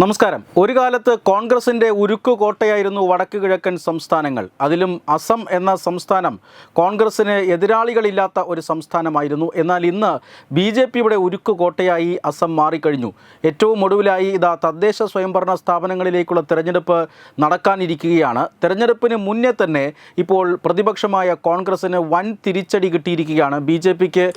നമസ്കാരം. ഒരു കാലത്ത് കോൺഗ്രസിന്റെ ഉരുക്കു കോട്ടയായിരുന്നു വടക്ക് കിഴക്കൻ സംസ്ഥാനങ്ങൾ. അതിലും അസം എന്ന സംസ്ഥാനം കോൺഗ്രസ്സിന് എതിരാളികളില്ലാത്ത ഒരു സംസ്ഥാനമായിരുന്നു. എന്നാൽ ഇന്ന് ബി ജെ പിയുടെ ഉരുക്കു കോട്ടയായി അസം മാറിക്കഴിഞ്ഞു. ഏറ്റവും ഒടുവിലായി ഇതാ തദ്ദേശ സ്വയംഭരണ സ്ഥാപനങ്ങളിലേക്കുള്ള തെരഞ്ഞെടുപ്പ് നടക്കാനിരിക്കുകയാണ്. തെരഞ്ഞെടുപ്പിന് മുന്നേ തന്നെ ഇപ്പോൾ പ്രതിപക്ഷമായ കോൺഗ്രസ്സിന് വൻ തിരിച്ചടി കിട്ടിയിരിക്കുകയാണ് ബി ജെ പിക്ക്.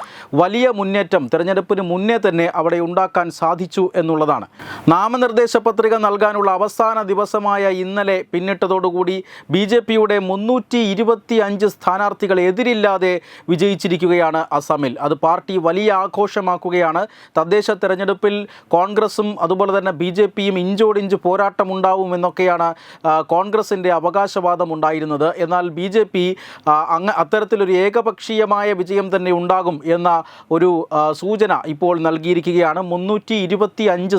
വലിയ മുന്നേറ്റം തെരഞ്ഞെടുപ്പിന് മുന്നേ തന്നെ അവിടെ ഉണ്ടാക്കാൻ സാധിച്ചു എന്നുള്ളതാണ്. നാമനിർദ്ദേശ പത്രിക നൽകാനുള്ള അവസാന ദിവസമായ ഇന്നലെ പിന്നിട്ടതോടുകൂടി ബി ജെ പിയുടെ മുന്നൂറ്റി ഇരുപത്തി അഞ്ച് സ്ഥാനാർത്ഥികൾ എതിരില്ലാതെ വിജയിച്ചിരിക്കുകയാണ് അസമിൽ. അത് പാർട്ടി വലിയ ആഘോഷമാക്കുകയാണ്. തദ്ദേശ തെരഞ്ഞെടുപ്പിൽ കോൺഗ്രസും അതുപോലെ തന്നെ ബി ജെ പിയും ഇഞ്ചോടിഞ്ച് പോരാട്ടമുണ്ടാവും എന്നൊക്കെയാണ് കോൺഗ്രസിന്റെ അവകാശവാദം ഉണ്ടായിരുന്നത്. എന്നാൽ ബി ജെ പി അങ്ങ് അത്തരത്തിലൊരു ഏകപക്ഷീയമായ വിജയം തന്നെ ഉണ്ടാകും എന്ന ഒരു സൂചന ഇപ്പോൾ നൽകിയിരിക്കുകയാണ്. മുന്നൂറ്റി സീറ്റുകൾ അഞ്ച്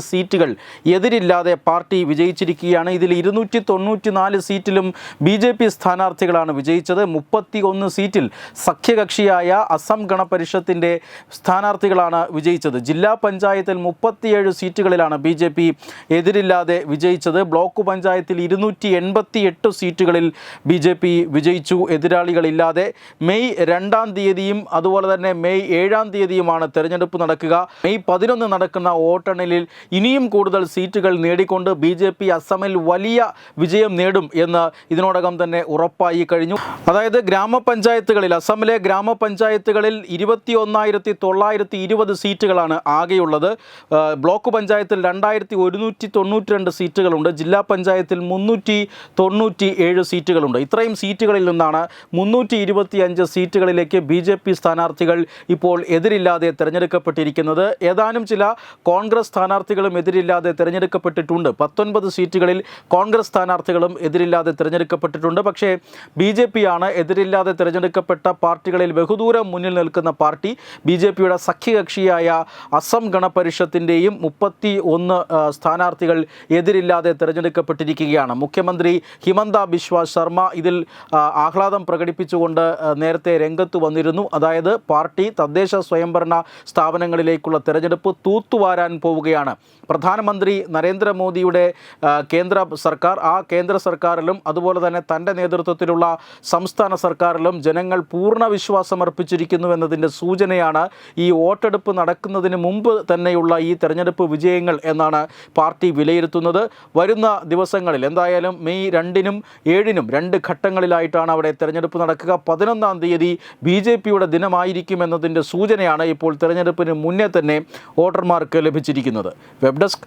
എതിരില്ലാതെ പാർട്ടി വിജയിച്ചിരിക്കുകയാണ്. ഇതിൽ ഇരുന്നൂറ്റി തൊണ്ണൂറ്റി നാല് സീറ്റിലും ബി ജെ പി സ്ഥാനാർത്ഥികളാണ് വിജയിച്ചത്. മുപ്പത്തി ഒന്ന് സീറ്റിൽ സഖ്യകക്ഷിയായ അസം ഗണപരിഷത്തിന്റെ സ്ഥാനാർത്ഥികളാണ് വിജയിച്ചത്. ജില്ലാ പഞ്ചായത്തിൽ മുപ്പത്തിയേഴ് സീറ്റുകളിലാണ് ബി ജെ പി എതിരില്ലാതെ വിജയിച്ചത്. ബ്ലോക്ക് പഞ്ചായത്തിൽ ഇരുന്നൂറ്റി എൺപത്തി എട്ട് സീറ്റുകളിൽ ബി ജെ പി വിജയിച്ചു. എതിരാളികളില്ലാതെ മെയ് രണ്ടാം തീയതിയും അതുപോലെ തന്നെ മെയ് ഏഴാം തീയതിയുമാണ് തെരഞ്ഞെടുപ്പ് നടക്കുക. മെയ് പതിനൊന്ന് നടക്കുന്ന വോട്ടെണ്ണലിൽ ഇനിയും കൂടുതൽ സീറ്റുകൾ നേടിക്കൊണ്ട് ബി ജെ പി അസമിൽ വലിയ വിജയം നേടും എന്ന് ഇതിനോടകം തന്നെ ഉറപ്പായി കഴിഞ്ഞു. അതായത് ഗ്രാമപഞ്ചായത്തുകളിൽ അസമിലെ ഗ്രാമപഞ്ചായത്തുകളിൽ ഇരുപത്തി ഒന്നായിരത്തി തൊള്ളായിരത്തി ഇരുപത് സീറ്റുകളാണ് ആകെയുള്ളത്. ബ്ലോക്ക് പഞ്ചായത്തിൽ രണ്ടായിരത്തി ഒരുന്നൂറ്റി തൊണ്ണൂറ്റി രണ്ട് സീറ്റുകളുണ്ട്. ജില്ലാ പഞ്ചായത്തിൽ മുന്നൂറ്റി തൊണ്ണൂറ്റി ഏഴ് സീറ്റുകളുണ്ട്. ഇത്രയും സീറ്റുകളിൽ നിന്നാണ് മുന്നൂറ്റി ഇരുപത്തി അഞ്ച് സീറ്റുകളിലേക്ക് ബി ജെ പി സ്ഥാനാർത്ഥികൾ ഇപ്പോൾ എതിരില്ലാതെ തിരഞ്ഞെടുക്കപ്പെട്ടിരിക്കുന്നത്. ഏതാനും ചില കോൺഗ്രസ് സ്ഥാനാർത്ഥികളും എതിരില്ലാതെ തിരഞ്ഞെടുക്കപ്പെട്ടിട്ടുണ്ട് പത്തൊൻപത് സീറ്റുകളിൽ കോൺഗ്രസ് സ്ഥാനാർത്ഥികളും എതിരില്ലാതെ തിരഞ്ഞെടുക്കപ്പെട്ടിട്ടുണ്ട്. പക്ഷേ ബി ജെ പി ആണ് എതിരില്ലാതെ തിരഞ്ഞെടുക്കപ്പെട്ട പാർട്ടികളിൽ ബഹുദൂരം മുന്നിൽ നിൽക്കുന്ന പാർട്ടി ബി ജെ പിയുടെ സഖ്യകക്ഷിയായ അസം ഗണപരിഷത്തിന്റെയും മുപ്പത്തി ഒന്ന് സ്ഥാനാർത്ഥികൾ എതിരില്ലാതെ തിരഞ്ഞെടുക്കപ്പെട്ടിരിക്കുകയാണ്. മുഖ്യമന്ത്രി ഹിമന്ത ബിശ്വ ശർമ്മ ഇതിൽ ആഹ്ലാദം പ്രകടിപ്പിച്ചുകൊണ്ട് നേരത്തെ രംഗത്ത് വന്നിരുന്നു. അതായത് പാർട്ടി തദ്ദേശ സ്വയംഭരണ സ്ഥാപനങ്ങളിലേക്കുള്ള തിരഞ്ഞെടുപ്പ് തൂത്തുവാരാൻ പോവുകയാണ്. പ്രധാനമന്ത്രി നരേന്ദ്രമോദിയുടെ കേന്ദ്ര സർക്കാർ ആ കേന്ദ്ര സർക്കാരിലും അതുപോലെ തന്നെ തന്റെ നേതൃത്വത്തിലുള്ള സംസ്ഥാന സർക്കാരിലും ജനങ്ങൾ പൂർണ വിശ്വാസമർപ്പിച്ചിരിക്കുന്നു എന്നതിന്റെ സൂചനയാണ് ഈ വോട്ടെടുപ്പ് നടക്കുന്നതിന് മുമ്പ് തന്നെയുള്ള ഈ തെരഞ്ഞെടുപ്പ് വിജയങ്ങൾ എന്നാണ് പാർട്ടി വിലയിരുത്തുന്നത്. വരുന്ന ദിവസങ്ങളിൽ എന്തായാലും മെയ് രണ്ടിനും ഏഴിനും രണ്ട് ഘട്ടങ്ങളിലായിട്ടാണ് അവിടെ തെരഞ്ഞെടുപ്പ് നടക്കുക. പതിനൊന്നാം തീയതി ബി ജെ പിയുടെ ദിനമായിരിക്കും എന്നതിന്റെ സൂചനയാണ് ഇപ്പോൾ തെരഞ്ഞെടുപ്പിന് മുന്നേ തന്നെ വോട്ടർമാർക്ക് ലഭിച്ചിരിക്കുന്നത്. Web desk